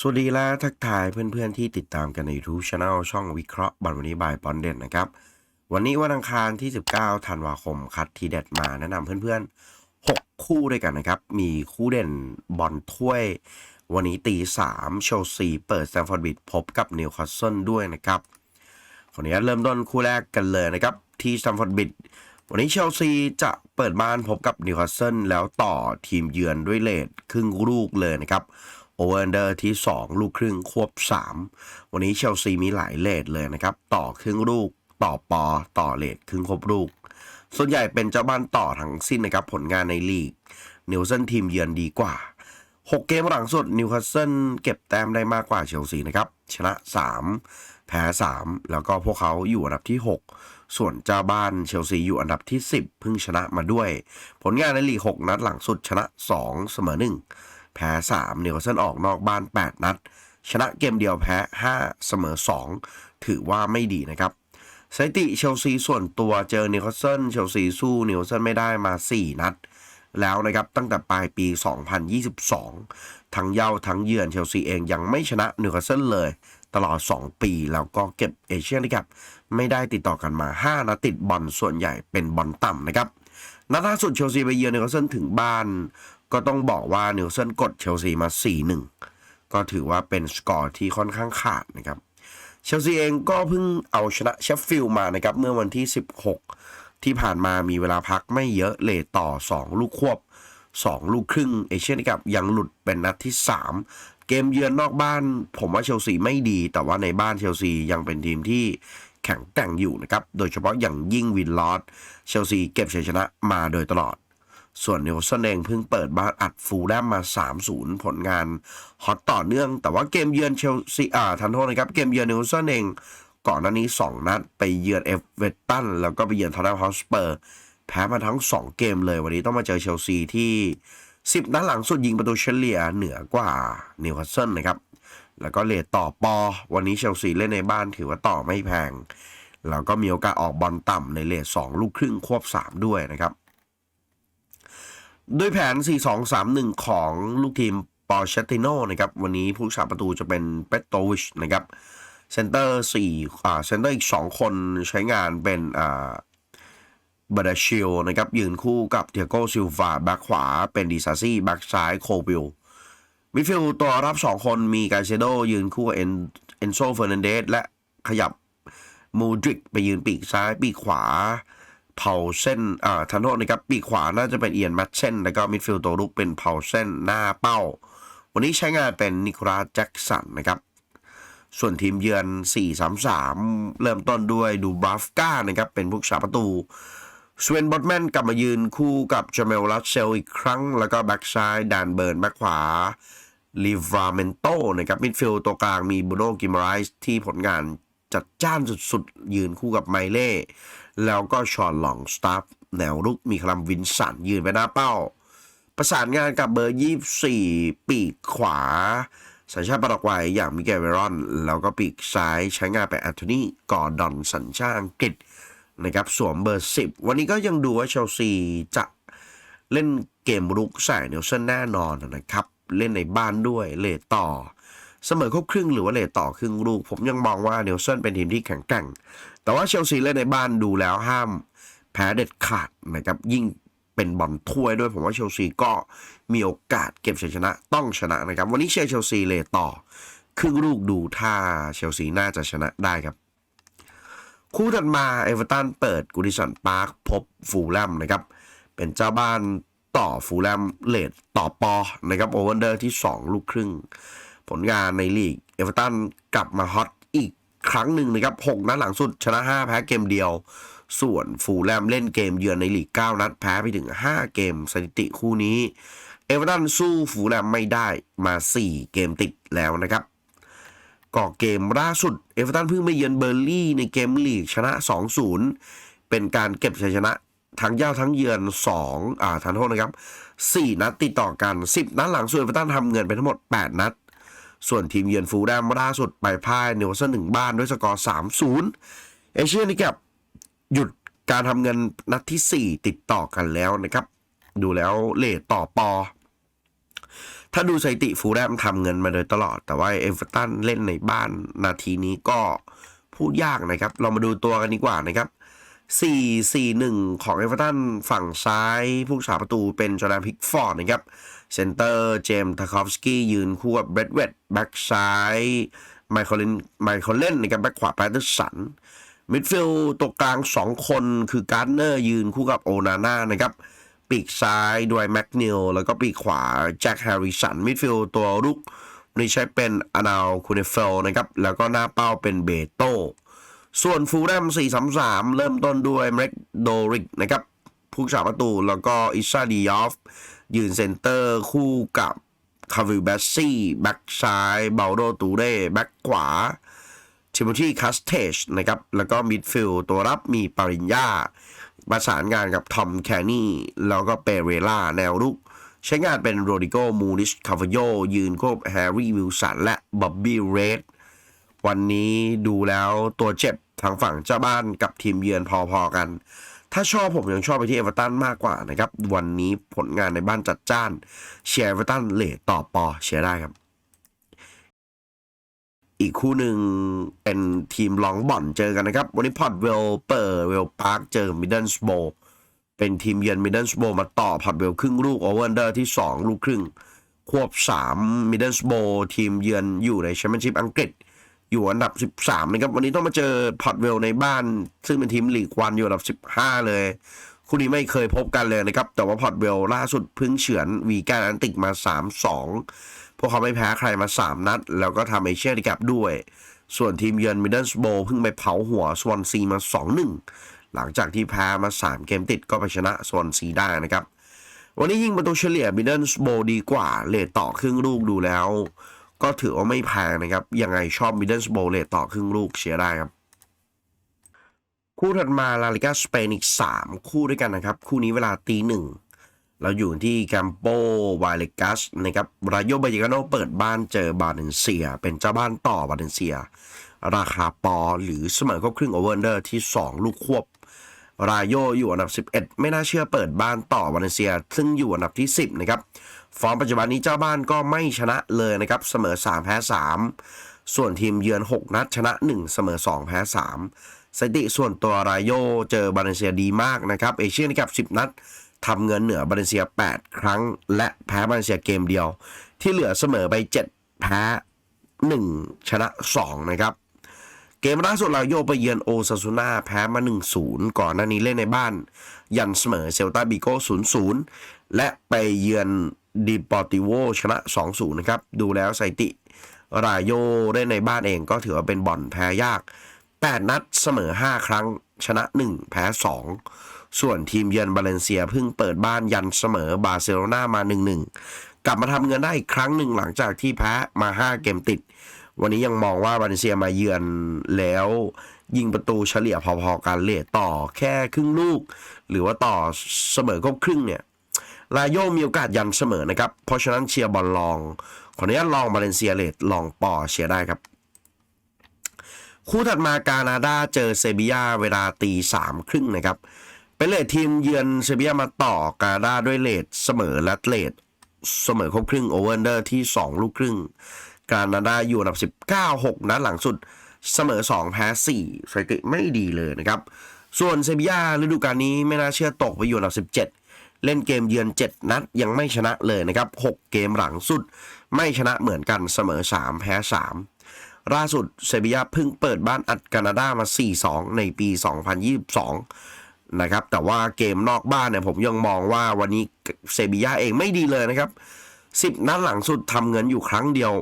สวัสดีและทักทายเพื่อนๆที่ติดตามกันใน YouTube c h anel ช่องวิเคราะห์บอลวันนี้บายปอนเด่นนะครับ วันนี้วันอังคารที่ 19 ธันวาคม คัดทีเด็ดมาแนะนำเพื่อนๆ 6 คู่ด้วยกันนะครับ มีคู่เด่นบอลถ้วย วันนี้ตี 3 เชลซีเปิดแซมฟอร์ดบิดพบกับนิวคาสเซิลด้วยนะครับขออนุญาตเริ่มต้นคู่แรกกันเลยนะครับ ที่แซมฟอร์ดบิดวันนี้เชลซีจะเปิดบ้านพบกับนิวคาสเซิลแล้วต่อทีมเยือนด้วยเลทครึ่งลูกเลยนะครับ โอเวอร์เดอร์ที่ 2 ลูกครึ่งควบ 3 วันนี้เชลซีมีหลายเลทเลยนะครับ ต่อครึ่งลูก ต่อปอ ต่อเลทครึ่งควบลูก ส่วนใหญ่เป็นเจ้าบ้านต่อทั้งสิ้นนะครับ ผลงานในลีกนิวเซนทีมเยือนดีกว่า 6 เกมหลังสุดนิวคาสเซิลเก็บแต้มได้มากกว่าเชลซีนะครับ ชนะ 3 แพ้ 3 แล้วก็พวกเขาอยู่อันดับที่ 6 ส่วนเจ้าบ้านเชลซีอยู่อันดับที่ 10 เพิ่งชนะมาด้วย ผลงานในลีก 6 นัดหลังสุดชนะ 2 เสมอ1 แพ้3นิวคาสเซิลออกนอกบ้าน 8 นัด ชนะเกมเดียวแพ้ 5 เสมอ 2 ถือว่าไม่ดีนะครับสถิติเชลซีส่วนตัวเจอนิวคาสเซิลเชลซีสู้นิวคาสเซิลไม่ได้มา 4 นัด แล้วนะครับตั้งแต่ปลายปี 2022 ทั้งเย้าทั้งเยือนเชลซีเองยังไม่ชนะนิวคาสเซิลเลย ตลอด 2 ปี แล้วก็เก็บเอเชียนนะครับไม่ได้ติดต่อกันมา 5นัดติดบอลส่วนใหญ่เป็นบอลต่ำนะครับนัดล่าสุดเชลซีไปเยือนนิวคาสเซิลถึงบ้าน ก็ต้องบอกว่านิวเซิลกดเชลซีมา 4-1 ก็ถือว่าเป็นสกอร์ที่ค่อนข้างขาดนะครับเชลซีเองก็เพิ่งเอาชนะเชฟฟิลด์มานะครับเมื่อวันที่ 16 ที่ผ่านมามีเวลาพักไม่เยอะเลทต่อ 2 ลูกควบ 2 ลูกครึ่งเอเชียนกับยังหลุดเป็นนัดที่ 3 เกมเยือนนอกบ้าน ผมว่าเชลซีไม่ดี แต่ว่าในบ้านเชลซียังเป็นทีมที่แข็งแกร่งอยู่นะครับ โดยเฉพาะอย่างยิ่งวินลอสเชลซีเก็บชัยชนะมาโดยตลอด ส่วนนิวซันเองเพิ่งเปิดบ้านอัดฟูลแลมมา 3-0 ผลงานฮอตต่อเนื่อง แต่ว่าเกมเยือนเชลซีอ่าทันโทษนะครับเกมเยือนนิวซันเองก่อนหน้านี้ 2 นัด ไปเยือนเอฟเวตตันแล้วก็ไปเยือนทอร์เนมฮอสเปอร์ แพ้มาทั้ง 2 เกมเลยวันนี้ต้องมาเจอเชลซีที่ 10 นัดหลังสุดยิงประตูเฉลี่ยเหนือกว่านิวคาสเซิลนะครับแล้วก็เลทต่อปอ วันนี้เชลซีเล่นในบ้านถือว่าต่อไม่แพง แล้วก็มีโอกาสออกบอลต่ำในเลท2ลูกครึ่งควบ 3 ด้วยนะครับ ด้วยแผน 4-2-3-1 ของลูกทีมปอเชติโนนะครับ วันนี้ผู้สาประตูจะเป็นเปตโตวิชนะครับเซนเตอร์สี่อ่าเซนเตอร์อีก 2 คนใช้งานเป็นอ่าบาดาชิลนะครับยืนคู่กับเทียโกซิลวาแบ็คขวาเป็นดีซาซี่แบ็คซ้ายโคบิลมิดฟิลด์ตัวรับ 2 คนมีกาเซโดยืนคู่กับเอนเอนโซเฟอร์นันเดสและขยับมูดริกไปยืนปีกซ้ายปีกขวา เผาเส้นอ่าทันโทษนะครับ ปีกขวาน่าจะเป็นเอียนแมทเช่น แล้วก็มิดฟิลด์ตัวรุกเป็นเผาเส้นหน้าเป้า วันนี้ใช้งานเป็นนิโคลัสแจ็กสันนะครับ ส่วนทีมเยือน 4-3-3 เริ่มต้นด้วยดูบราฟก้านะครับ เป็นผู้สาประตูสเวนบอตแมนกลับมายืนคู่กับจาเมลลัสเซลอีกครั้ง แล้วก็แบ็กซ้ายดานเบิร์นแบ็กขวาลิวราเมนโตนะครับมิดฟิลด์ตัวกลางมีบูโนกิมไรส์ที่ผลงาน จัดจ้านสุดๆ ยืนคู่กับไมเล่ แล้วก็ชอนหลองสตาฟแนวรุกมีคลัมวินสันยืนไปหน้าเป้า ประสานงานกับเบอร์ 24 ปีกขวา สัญชาติปารากวัยอย่างมิเกลเวรอน แล้วก็ปีกซ้ายใช้งานเป็นแอนโทนีกอร์ดอนสัญชาติอังกฤษนะครับสวมเบอร์ 10 วันนี้ก็ยังดูว่าเชลซีจะเล่นเกมรุกใส่เนลสันแน่นอนนะครับ เล่นในบ้านด้วยเลทต่อ เสมอครบครึ่งหรือว่าเลทต่อครึ่งลูก ผมยังมองว่าเนลสันเป็นทีมที่แข็งแกร่ง แต่ว่าเชลซีเล่นในบ้านดูแล้วห้ามแพ้เด็ดขาดนะครับยิ่งเป็นบอลถ้วยด้วยผมว่าเชลซีก็มีโอกาสเก็บชัยชนะต้องชนะนะครับ วันนี้เชียร์เชลซีเลทต่อ ครึ่งลูกดูถ้าเชลซีน่าจะชนะได้ครับ คู่ถัดมาเอเวอร์ตันเปิดกูดิสันพาร์คพบฟูลแลมนะครับ เป็นเจ้าบ้านต่อฟูลแลมเลดต่อปอนะครับโอเวอร์เดอร์ที่ 2 ลูกครึ่ง ผลงานในลีกเอเวอร์ตันกลับมาฮอตอีกครั้งหนึ่งนะครับ 6 นัดหลังสุดชนะ 5 แพ้เกมเดียว ส่วนฟูลแลมเล่นเกมเยือนในลีก 9 นัดแพ้ไปถึง 5 เกมสถิติคู่นี้ เอเวอร์ตันสู้ฟูลแลมไม่ได้มา 4 เกมติดแล้วนะครับก็เกมล่าสุด เอเวอร์ตันเพิ่งไปเยือนเบอร์ลี่ในเกมลีกชนะ 2-0 เป็นการเก็บชัยชนะทั้งเย้าทั้งเยือน2อ่าทันโทษนะครับ 4 นัดติดต่อกัน 10 นัดหลังส่วนเอเวอร์ตันทำเงินไปทั้งหมด 8 นัด ส่วนทีมเยือนฟูลแลมล่าสุดไปพ่ายนิวคาสเซิลหนึ่งบ้านด้วยสกอร์3-0เอเชียนี่กับหยุดการทำเงินนัดที่ 4 ติดต่อกันแล้วนะครับ ดูแล้วเลทต่อปอ ถ้าดูสถิติฟูแลมทำเงินมาโดยตลอด แต่ว่าเอเวอร์ตันเล่นในบ้านนาทีนี้ก็พูดยากนะครับ เรามาดูตัวกันดีกว่านะครับ 4-4-1 ของเอเวอร์ตันฝั่งซ้าย ผู้รักษาประตูเป็นจอร์แดนพิกฟอร์ดนะครับ เซนเตอร์เจมส์ทาคอฟสกี้ยืนคู่กับเบรดเวดแบ็กซ้ายไมเคิลไมเคิลเล่นในะครับแบ็กขวาแพทเทอร์สันมิดฟิลด์ตัวกลาง 2 คนคือการ์เนอร์ยืนคู่กับโอนาน่านะครับ ปีกซ้ายด้วยแม็กนิลแล้วก็ปีกขวาแจ็คแฮร์ริสันมิดฟิลด์ตัวรุกนี่ใช้เป็นอนาลคูเนเฟลนะครับ แล้วก็หน้าเป้าเป็นเบโตส่วนฟูลแลม4-3-3 เริ่มต้นด้วยเมกโดริกนะครับผู้รักษาประตูแล้วก็อิซาดิยอฟ ยืนเซนเตอร์คู่กับคาวิลเบสซี่แบ็กซ้ายเบลโดตูเร่แบ็กขวาทิโมธีคัสเทชนะครับ แล้วก็มิดฟิลด์ตัวรับมีปริญญาประสานงานกับทอมแคนนี่แล้วก็เปเรล่าแนวรุก ใช้งานเป็นโรดิโกมูนิชคาฟโยยืนควบแฮร์รี่วิลสันและบ๊อบบี้เรดวันนี้ดูแล้วตัวเจ็บทางฝั่งเจ้าบ้านกับทีมเยือนพอๆกัน ถ้าชอบผมยังชอบไปที่เอเวอร์ตันมากกว่านะครับ วันนี้ผลงานในบ้านจัดจ้านเชียร์เอเวอร์ตันเลทต่อปอเชียร์ได้ครับ อีกคู่หนึ่งเป็นทีมลองบ่อนเจอกันนะครับ วันนี้พอร์ตเวลเปิดเวลพาร์คเจอมิดเดิลสโบเป็นทีมเยือนมิดเดิลสโบมาต่อพอร์ตเวลครึ่งลูกโอเวอร์เดอร์ที่ 2 ลูกครึ่งควบ3มิดเดิลสโบทีมเยือนอยู่ในแชมเปี้ยนชิพอังกฤษ อยู่อันดับ 13นะครับวันนี้ต้องมาเจอพอร์ตเวลในบ้าน ซึ่งเป็นทีมลีกวันอยู่อันดับ 15 เลย คู่นี้ไม่เคยพบกันเลยนะครับ แต่ว่าพอร์ตเวลล่าสุดพิ่งเฉือนวีแกนแอนติกมา 3-2 พวกเขาไม่แพ้ใครมา 3 นัด แล้วก็ทำเอเชียดีกับด้วย ส่วนทีมเยือนมิดเดิลสโบเพิ่งไปเผาหัวสวอนซีมา 2-1 หลังจากที่แพ้มา 3 เกมติดก็ไปชนะสวอนซีได้นะครับวันนี้ยิงประตูเฉลี่ยมิดเดิลสโบดีกว่าเลทต่อครึ่งลูกดูแล้ว ก็ถือว่าไม่แพงนะครับ ยังไงชอบมิดเดิลสโบเลทต่อครึ่งลูกเชียร์ได้ครับ คู่ถัดมาลาลิกาสเปนอีก 3 คู่ด้วยกันนะครับ คู่นี้เวลาตีหนึ่งเราอยู่ที่แคมโปวาเลกัสนะครับรายโยบายกาโนเปิดบ้านเจอบาเลนเซีย เป็นเจ้าบ้านต่อบาเลนเซีย ราคาปอหรือเสมอครบครึ่งโอเวอร์เดอร์ที่ 2 ลูกควบ รายโยอยู่อันดับ 11 ไม่น่าเชื่อเปิดบ้านต่อบาเลนเซีย ซึ่งอยู่อันดับที่ 10 นะครับ ฟอร์มปัจจุบันนี้เจ้าบ้านก็ไม่ชนะเลยนะครับ เสมอ 3 แพ้ 3 ส่วนทีมเยือน 6 นัดชนะ 1 เสมอ 2 แพ้ 3 สถิติส่วนตัวรายโยเจอบาเลเซียดีมากนะครับ เอเชียนกับ 10 นัดทำเงินเหนือบาเลเซีย 8 ครั้ง และแพ้บาเลเซียเกมเดียว ที่เหลือเสมอไป 7 แพ้ 1 ชนะ 2 นะครับเกมล่าสุดเราโยไปเยือนโอซาซูนาแพ้มา 1-0 ก่อนหน้านี้เล่นในบ้าน ยันเสมอเซลตาบิโก้0-0 และไปเยือน ดิปอติโวชนะ 2-0 นะครับ ดูแล้วสถิติ รายโยเล่นในบ้านเองก็ถือว่าเป็นบ่อนแพ้ยาก 8 นัดเสมอ 5 ครั้ง ชนะ 1 แพ้ 2 ส่วนทีมเยือนบาเลนเซียเพิ่งเปิดบ้านยันเสมอบาร์เซโลนามา 1-1 กลับมาทำเงินได้อีกครั้งหนึ่งหลังจากที่แพ้มา 5 เกมติด วันนี้ยังมองว่าบาเลนเซียมาเยือนแล้วยิงประตูเฉลี่ยพอๆกันเลทต่อแค่ครึ่งลูก หรือว่าต่อเสมอครบครึ่งเนี่ย ลาโยมีโอกาสยันเสมอนะครับ เพราะฉะนั้นเชียร์บอลลอง ขออนุญาตลองบาเลนเซียเลทลองปอเชียร์ได้ครับ คู่ถัดมากานาดาเจอเซบียาเวลาตีสามครึ่งนะครับ เป็นเลททีมเยือนเซบียามาต่อกานาดาด้วยเลทเสมอและเลทเสมอครบครึ่งโอเวอร์เดอร์ที่ 2 ลูกครึ่ง กานาดาอยู่อันดับ 19 6นัดหลังสุดเสมอ 2 แพ้4สถิติไม่ดีเลยนะครับ ส่วนเซบียาฤดูกาลนี้ไม่น่าเชื่อตกไปอยู่อันดับ 17 เล่นเกมเยือน 7 นัดยังไม่ชนะเลยนะครับ 6 เกมหลังสุด ไม่ชนะเหมือนกันเสมอ 3 แพ้ 3 ล่าสุดเซบียาเพิ่งเปิดบ้านอัดแคนาดามา 4-2 ในปี 2022 นะครับ แต่ว่าเกมนอกบ้านเนี่ยผมยังมองว่าวันนี้เซบียาเองไม่ดีเลยนะครับ 10 นัดหลังสุดทำเงินอยู่ครั้งเดียว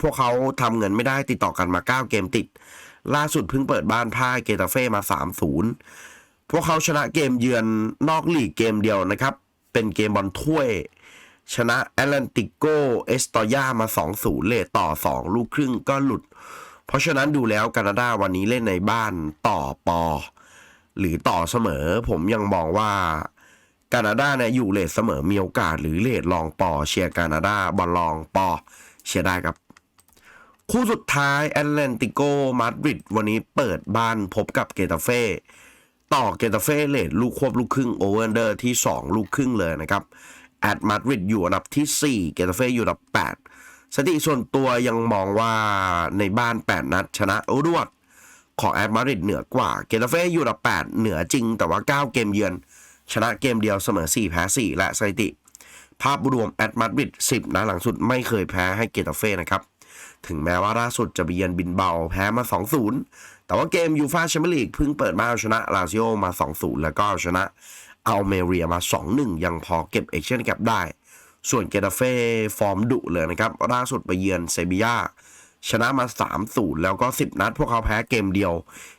พวกเขาทำเงินไม่ได้ติดต่อกันมา 9 เกมติด ล่าสุดเพิ่งเปิดบ้านพ่ายเกตาเฟ่มา 3-0 พวกเขาชนะเกมเยือนนอกลีกเกมเดียวนะครับ เป็นเกมบอลถ้วย ชนะแอตแลนติโกเอสตอยามา 2-0 เลทต่อ 2 ลูกครึ่งก็หลุด เพราะฉะนั้นดูแล้วแคนาดาวันนี้เล่นในบ้านต่อปอ หรือต่อเสมอ ผมยังมองว่าแคนาดาเนี่ยอยู่เลทเสมอมีโอกาสหรือเลทลองปอ เชียร์แคนาดาบอลลองปอ เชียร์ได้ครับคู่สุดท้ายแอตแลนติโกมาดริดวันนี้เปิดบ้านพบกับเกตาเฟ่ ต่อเกตาเฟ่เลทลูกควบลูกครึ่งโอเวอร์เดอร์ที่ 2 ลูกครึ่งเลยนะครับแอดมาดริดอยู่อันดับที่ 4 เกตาเฟ่อยู่อันดับ 8 สถิติส่วนตัวยังมองว่าในบ้าน 8 นัด ชนะรวดของแอดมาดริดเหนือกว่า เกตาเฟ่อยู่อันดับ 8 เหนือจริง แต่ว่า 9 เกมเยือน ชนะเกมเดียวเสมอ 4 แพ้ 4 และสถิติ ภาพรวมแอดมาดริด10นัดหลังสุดไม่เคยแพ้ให้เกตาเฟ่นะครับ ถึงแม้ว่าล่าสุดจะไปเยือนบินเบาแพ้มา 2-0 แต่ว่าเกมยูฟาแชมเปี้ยนลีกเพิ่งเปิดมาเอาชนะลาซิโอมา 2-0 แล้วก็เอาชนะอัลเมเรียมา 2-1 ยังพอเก็บเอเชียนแคปได้ ส่วนเกตาเฟ่ฟอร์มดุเลยนะครับ ล่าสุดไปเยือนเซบียาชนะมา 3-0 แล้วก็ 10 นัด พวกเขาแพ้เกมเดียว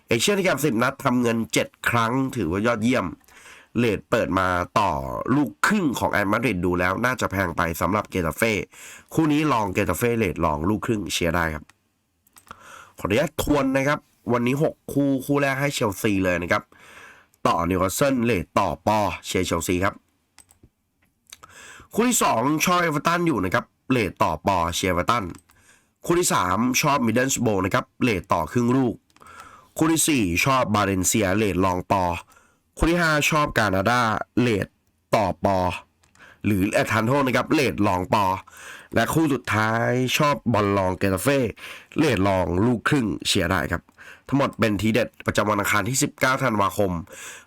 เอเชียนแคป10 นัดทำเงิน 7 ครั้งถือว่ายอดเยี่ยม เลดเปิดมาต่อลูกครึ่งของแอดมาดริดดูแล้วน่าจะแพงไปสำหรับเกตาเฟ่คู่นี้ลองเกตาเฟ่เลดลองลูกครึ่งเชียร์ได้ครับ ขออนุญาตทวนนะครับ วันนี้ 6 คู่คู่แรกให้เชลซีเลยนะครับ ต่อนิวคาสเซิลเลดต่อปอเชียร์เชลซีครับ คู่ที่ 2 ชอบเอเวอร์ตันอยู่นะครับเลดต่อปอเชียร์เอเวอร์ตันคู่ที่ 3 ชอบมิดเดิลสโบนะครับเลดต่อครึ่งลูก คู่ที่ 4 ชอบบาเรนเซียเลดลองปอ คู่ที่ 5 ชอบกานาดาเลดต่อปอ หรือแอทันโทนะครับเลดลองปอ และคู่สุดท้ายชอบบอลลองเกตาเฟ่เลดลองลูกครึ่งเชียร์ได้ครับ ทั้งหมดเป็นทีเด็ดประจำวันอังคารที่ 19 ธันวาคม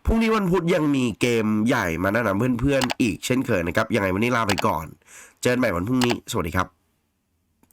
พรุ่งนี้วันพุธยังมีเกมใหญ่มาแนะนำเพื่อนๆ อีกเช่นเคยนะครับ ยังไงวันนี้ลาไปก่อน เจอกันใหม่วันพรุ่งนี้ สวัสดีครับ